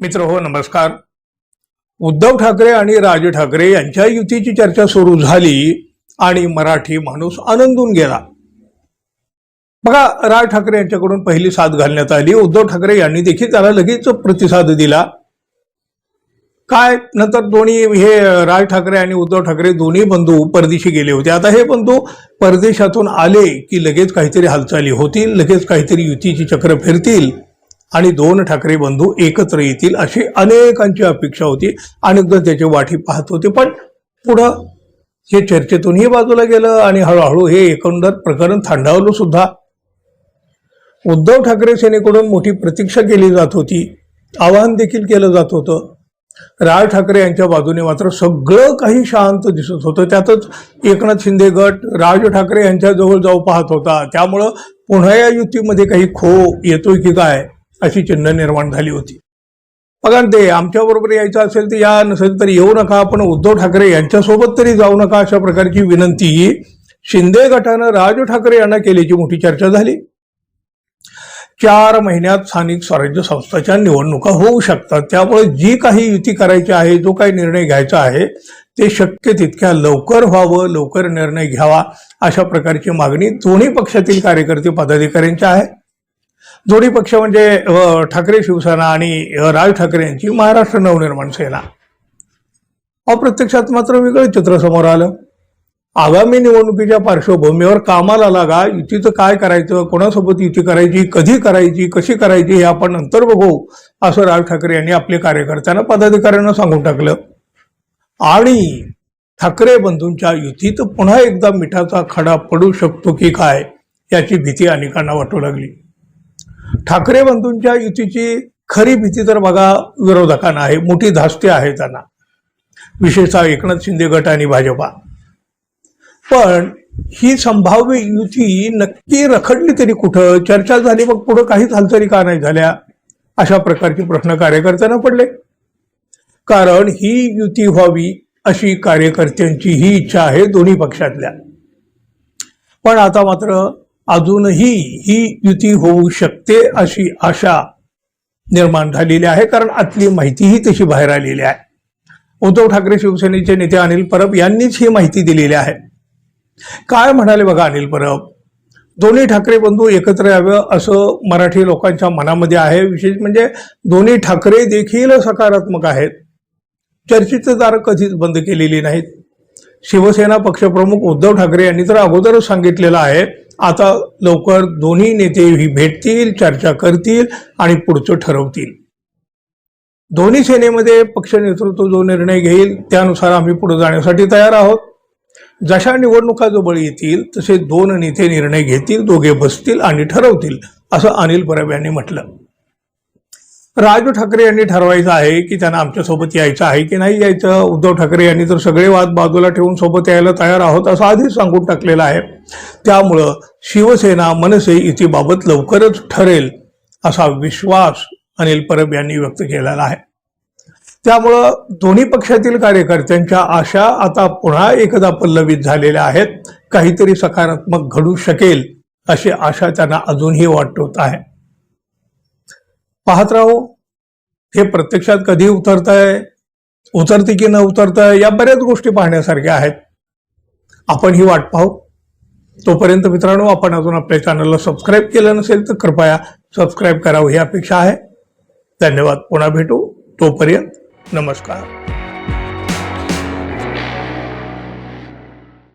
मित्र हो नमस्कार. उद्धव ठाकरे आणि राज ठाकरे यांच्या युतीची चर्चा सुरू झाली आणि मराठी माणूस आनंदून गेला. बघा राज ठाकरे यांच्याकडून पहिली साथ घालण्यात आली. उद्धव ठाकरे यांनी देखील त्याला लगेच प्रतिसाद दिला. काय? नंतर दोन्ही हे राज ठाकरे आणि उद्धव ठाकरे दोन्ही बंधू परदेशी गेले होते. आता हे बंधू परदेशातून आले की लगेच काहीतरी हालचाली होतील लगेच काहीतरी युतीची चक्र फिरतील. आणि दोन ठाकरे बंधू एकत्र येतील अशी अनेकांची अपेक्षा होती. अनेकदा त्याची वाटी पाहत होते पण पुढं हे चर्चेतूनही बाजूला गेलं आणि हळूहळू हे एकंदर प्रकरण थंडावलं सुद्धा. उद्धव ठाकरे सेनेकडून मोठी प्रतीक्षा केली जात होती. आवाहन देखील केलं जात होतं. राज ठाकरे यांच्या बाजूने मात्र सगळं काही शांत दिसत होतं. त्यातच एकनाथ शिंदे गट राज ठाकरे यांच्या जवळ जाऊ पाहत होता. त्यामुळं पुन्हा या युतीमध्ये काही खो येतोय की काय? अशी चिन्ह निर्माण झाली होती. बघा ते आमच्याबरोबर यायचं असेल तर या नसेल तर येऊ नका. पण उद्धव ठाकरे यांच्यासोबत तरी जाऊ नका अशा प्रकारची विनंती शिंदे गटानं राज ठाकरे यांना केल्याची मोठी चर्चा झाली. चार महिन्यात स्थानिक स्वराज्य संस्थाच्या निवडणुका होऊ शकतात. त्यामुळे जी काही युती करायची आहे जो काही निर्णय घ्यायचा आहे ते शक्य तितक्या लवकर व्हावं लवकर निर्णय घ्यावा अशा प्रकारची मागणी दोन्ही पक्षातील कार्यकर्ते पदाधिकाऱ्यांच्या आहे जोडी पक्ष म्हणजे ठाकरे शिवसेना आणि राज ठाकरे यांची महाराष्ट्र नवनिर्माण सेना. अप्रत्यक्षात मात्र वेगळं चित्र समोर आलं. आगामी निवडणुकीच्या पार्श्वभूमीवर कामाला लागा युतीचं काय करायचं कोणासोबत युती करायची कधी करायची कशी करायची हे आपण नंतर बघू असं राज ठाकरे यांनी आपल्या कार्यकर्त्यांना पदाधिकाऱ्यांना सांगून टाकलं. आणि ठाकरे बंधूंच्या युतीत पुन्हा एकदा मिठाचा खडा पडू शकतो की काय याची भीती अनेकांना वाटू लागली. ठाकरे बंधूंच्या युतीची खरी भीती तर बघा विरोधकांना आहे. मोठी धास्ती आहे त्यांना. विशेषतः एकनाथ शिंदे गट आणि भाजपा. पण ही संभाव्य युती नक्की रखडली तरी कुठं? चर्चा झाली मग पुढं काहीच हालचाली का नाही झाल्या? अशा प्रकारचे प्रश्न कार्यकर्त्यांना पडले. कारण ही युती व्हावी अशी कार्यकर्त्यांची ही इच्छा आहे दोन्ही पक्षातल्या. पण आता मात्र अजूनही ही युती होऊ शकते अशी आशा निर्माण झालेली आहे कारण आतली माहितीही तशी बाहेर आलेली आहे. उद्धव ठाकरे शिवसेनेचे नेते अनिल परब यांनीच ही माहिती दिलेली आहे. काय म्हणाले बघा अनिल परब? दोन्ही ठाकरे बंधू एकत्र यावं असं मराठी लोकांच्या मनामध्ये आहे. विशेष म्हणजे दोन्ही ठाकरे देखील सकारात्मक आहेत. चर्चेचं दार कधीच बंद केलेली नाहीत. शिवसेना पक्षप्रमुख उद्धव ठाकरे यांनी तर अगोदरच सांगितलेलं आहे आता लवकर दोन्ही नेते ही भेटतील चर्चा करतील आणि पुढचं ठरवतील. दोन्ही सेनेमध्ये पक्ष नेतृत्व जो निर्णय घेईल त्यानुसार आम्ही पुढे जाण्यासाठी तयार आहोत. जशा निवडणुका जवळ येतील तसे दोन नेते निर्णय घेतील दोघे बसतील आणि ठरवतील असं अनिल परब यांनी म्हटलं. राज ठाकरे यांनी ठरवायचं आहे की त्यांना आमच्यासोबत यायचं आहे की नाही यायचं? उद्धव ठाकरे यांनी तर सगळे वाद बाजूला ठेवून सोबत यायला तयार आहोत असं आधीच सांगून टाकलेलं आहे. त्यामुळं शिवसेना मनसे युतीबाबत लवकरच ठरेल असा विश्वास अनिल परब यांनी व्यक्त केलेला आहे. त्यामुळं दोन्ही पक्षातील कार्यकर्त्यांच्या आशा आता पुन्हा एकदा पल्लवित झालेल्या आहेत. काहीतरी सकारात्मक घडू शकेल अशी आशा त्यांना अजूनही वाटत आहे. पाहत राहू. हे प्रत्यक्षात कधी उतरत आहे उतरते की न उतरतंय या बऱ्याच गोष्टी पाहण्यासारख्या आहेत. आपण ही वाट पाहू. तोपर्यंत मित्रांनो आपण अजून आपल्या चॅनलला सबस्क्राईब केलं नसेल तर कृपया सबस्क्राईब करावं. ही अपेक्षा आहे. धन्यवाद. पुन्हा भेटू. तोपर्यंत नमस्कार.